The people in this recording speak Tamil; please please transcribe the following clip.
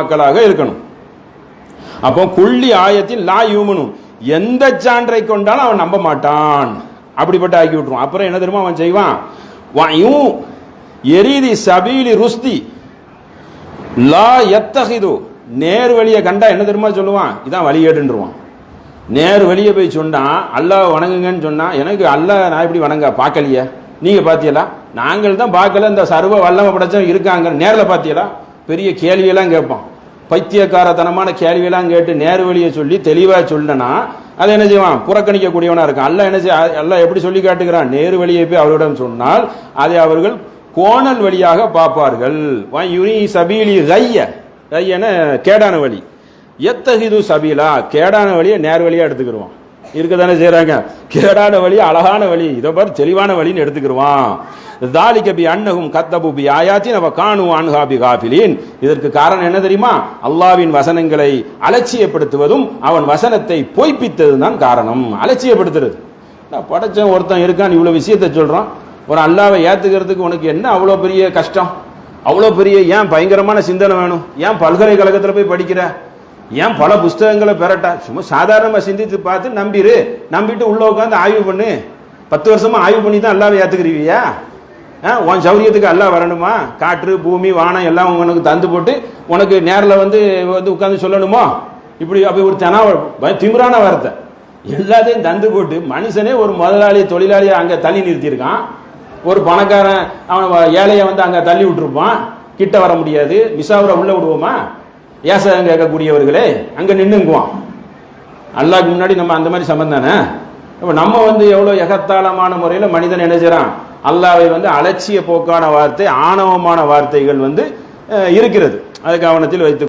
மக்களாக இருக்கணும். அப்போ குள்ளி ஆயத்தில் லா யூமனும் எந்த சான்றை கொண்டாலும் அவன் நம்ப மாட்டான். அப்படிப்பட்ட ஆக்கி விட்டுருவான். அப்புறம் என்ன தெரியுமா அவன் செய்வான்? வாயும் எரிதி சபீலி ருஸ்தி. லா எத்தகிது நேர் வழியை கண்டா என்ன தெரியுமா சொல்லுவான்? இதான் வழிகேடுன்றுவான். நேர் வழியை போய் சொன்னா அல்லாஹ் வணங்குங்கன்னு சொன்னா எனக்கு அல்லாஹ் நான் எப்படி வணங்க? பார்க்கலையே. நீங்க பாத்தியலா நாங்கள் தான் பார்க்கல. இந்த சர்வ வல்லம படைச்சவன் இருக்காங்க. நேரில் பாத்தியலா பெரிய கேள்வியெல்லாம் கேட்பான். பைத்தியக்காரத்தனமான கேள்வியெல்லாம் கேட்டு நேர் வழியை சொல்லி தெளிவாக சொல்லனா அதை என்ன செய்வான்? புறக்கணிக்கக்கூடியவனாக இருக்கான். அல்ல என்ன செய்ய எல்லாம் எப்படி சொல்லி காட்டுகிறான்? நேர் வழியை போய் அவரிடம் சொன்னால் அதை அவர்கள் கோணல் வழியாக பார்ப்பார்கள். யுனி சபீலி கைய. கையன கேடான வழி. எத்தகிது சபீலா? கேடான வழியை நேர் வழியாக எடுத்துக்கிருவான். இருக்க தானே செய்கிறாங்க கேடான வழி அழகான வழி. இதை பார்த்து தெளிவான வழின்னு எடுத்துக்கிருவான். தாலிகபி அன்னகும் கத்தபுபி ஆயாச்சி நம்ம காணும் காணு அன்ஹாபி காபிலின் இதற்கு காரணம் என்ன தெரியுமா? அல்லாவின் வசனங்களை அலட்சியப்படுத்துவதும் அவன் வசனத்தை பொய்ப்பித்தது தான் காரணம். அலட்சியப்படுத்துறது. நான் படைச்சவன் ஒருத்தன் இருக்கான் இவ்வளோ விஷயத்தை சொல்கிறான் ஒரு அல்லாவை ஏற்றுக்கிறதுக்கு உனக்கு என்ன அவ்வளோ பெரிய கஷ்டம்? அவ்வளோ பெரிய ஏன் பயங்கரமான சிந்தனை வேணும்? ஏன் பல்கலைக்கழகத்தில் போய் படிக்கிற? ஏன் பல புஸ்தகங்களை பெறட்டா? சும்மா சாதாரணமாக சிந்தித்து பார்த்து நம்பிடு நம்பிட்டு உள்ள உட்காந்து ஆய்வு பண்ணு. பத்து வருஷமாக ஆய்வு பண்ணி தான் எல்லாமே ஏற்றுக்கிறீவியா ஆ, உன் சௌரியத்துக்கு எல்லாம் வரணுமா? காற்று பூமி வானம் எல்லாம் உனக்கு தந்து போட்டு உனக்கு நேரில் வந்து வந்து உட்காந்து சொல்லணுமோ? இப்படி அப்படி ஒரு தெனா திமிரான வார்த்தை. எல்லாத்தையும் தந்து போட்டு மனுஷனே ஒரு முதலாளி தொழிலாளியை அங்கே தள்ளி நிறுத்தியிருக்கான். ஒரு பணக்காரன் அவன் ஏழையை வந்து அங்கே தள்ளி விட்டுருப்பான். கிட்ட வர முடியாது. மிசாவரை உள்ளே விடுவோமா? ஏசகம் கேட்கக்கூடியவர்களே அங்கே நின்றுங்குவான் அல்லாக்கு முன்னாடி நம்ம அந்த மாதிரி சம்பந்தானே தானே? நம்ம வந்து எவ்வளவு எகத்தாளமான முறையில் மனிதன் நினைச்சிறான் அல்லாவை வந்து அலட்சிய போக்கான வார்த்தை ஆணவமான வார்த்தைகள் வந்து இருக்கிறது. அது கவனத்தில் வைத்து